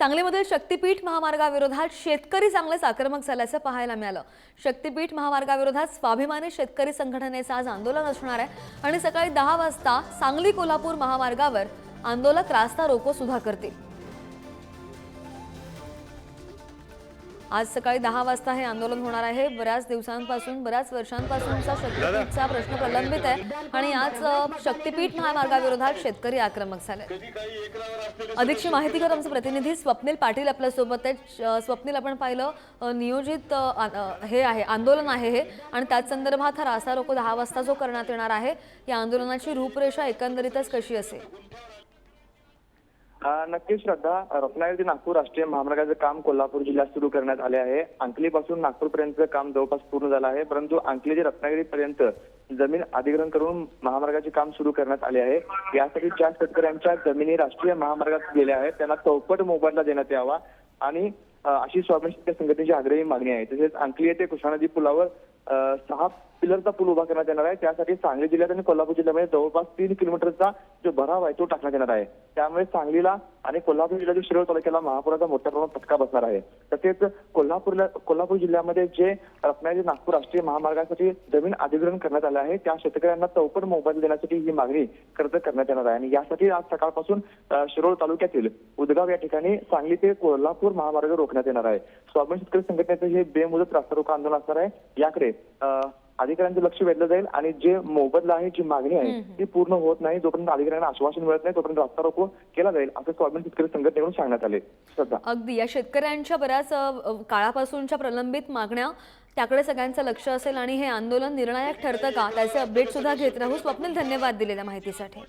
सांगलीमधील शक्तीपीठ महामार्गाविरोधात शेतकरी चांगलेच आक्रमक झाल्याचं पाहायला मिळालं. शक्तीपीठ महामार्गाविरोधात स्वाभिमानी शेतकरी संघटनेचं आज आंदोलन असणार आहे आणि सकाळी दहा वाजता सांगली कोल्हापूर महामार्गावर आंदोलक रास्ता रोको सुद्धा करतील आज सकाळी दहा वाजता हे आंदोलन होणार आहे. बऱ्याच दिवसांपासून बऱ्याच वर्षांपासूनचा शक्तीपीठचा प्रश्न प्रलंबित आहे आणि आज शक्तीपीठ महामार्गाविरोधात शेतकरी आक्रमक झाले. अधिकची माहिती कर आमचे प्रतिनिधी स्वप्नील पाटील आपल्यासोबत आहेत. स्वप्नील आपण पाहिलं नियोजित हे आहे आंदोलन आहे हे आणि त्याच संदर्भात हा रास्ता रोको दहा वाजता जो करण्यात येणार आहे या आंदोलनाची रूपरेषा एकंदरीतच कशी असेल? नक्कीच श्रद्धा. रत्नागिरी ते नागपूर राष्ट्रीय महामार्गाचं काम कोल्हापूर जिल्ह्यात सुरू करण्यात आले आहे. अंकलीपासून नागपूरपर्यंतचं काम जवळपास पूर्ण झालं आहे परंतु अंकली ते रत्नागिरीपर्यंत जमीन अधिग्रहण करून महामार्गाचे काम सुरू करण्यात आले आहे. यासाठी ज्या शेतकऱ्यांच्या जमिनी राष्ट्रीय महामार्गात गेल्या आहेत. त्यांना चौपट मोबदला देण्यात यावा आणि अशी स्वाभिमान संघटनेची आग्रही मागणी आहे. तसेच अंकली येथे कृष्णा नदी पुलावर सहा पिलरचा पूल उभा करण्यात येणार आहे. त्यासाठी सांगली जिल्ह्यात आणि कोल्हापूर जिल्ह्यामध्ये जवळपास तीन किलोमीटरचा जो भराव आहे तो टाकण्यात येणार आहे. त्यामुळे सांगलीला आणि कोल्हापूर जिल्ह्यातील शिरोळ तालुक्याला महापुराचा मोठ्या प्रमाणात फटका बसणार आहे. तसेच कोल्हापूरला कोल्हापूर जिल्ह्यामध्ये जे रत्नागिरी नागपूर राष्ट्रीय महामार्गासाठी जमीन अधिग्रहण करण्यात आलं आहे त्या शेतकऱ्यांना चौपट मोबाईल देण्यासाठी ही मागणी कर्ज करण्यात येणार आहे. आणि यासाठी आज सकाळपासून शिरोळ तालुक्यातील उदगाव या ठिकाणी सांगली ते कोल्हापूर महामार्ग रोखण्यात येणार आहे. स्वाभिमान शेतकरी संघटनेचं हे बेमुदत रास्ता रोको आंदोलन असणार आहे. याकडे अधिकाऱ्यांचं लक्ष वेधलं जाईल आणि जे मोबदला आहे जी मागणी आहे ती पूर्ण होत नाही जोपर्यंत अधिकाऱ्यांना आश्वासन मिळत नाही तोपर्यंत रास्ता रोको केला जाईल असं स्वाभिमान शेतकरी संघटनेकडून सांगण्यात आले. श्रद्धा. अगदी. या शेतकऱ्यांच्या बऱ्याच काळापासूनच्या प्रलंबित मागण्या त्याकडे सगळ्यांचं लक्ष असेल आणि हे आंदोलन निर्णायक ठरतं का? त्याचे अपडेट सुद्धा घेत राहू. स्वप्नील धन्यवाद दिलेल्या माहितीसाठी.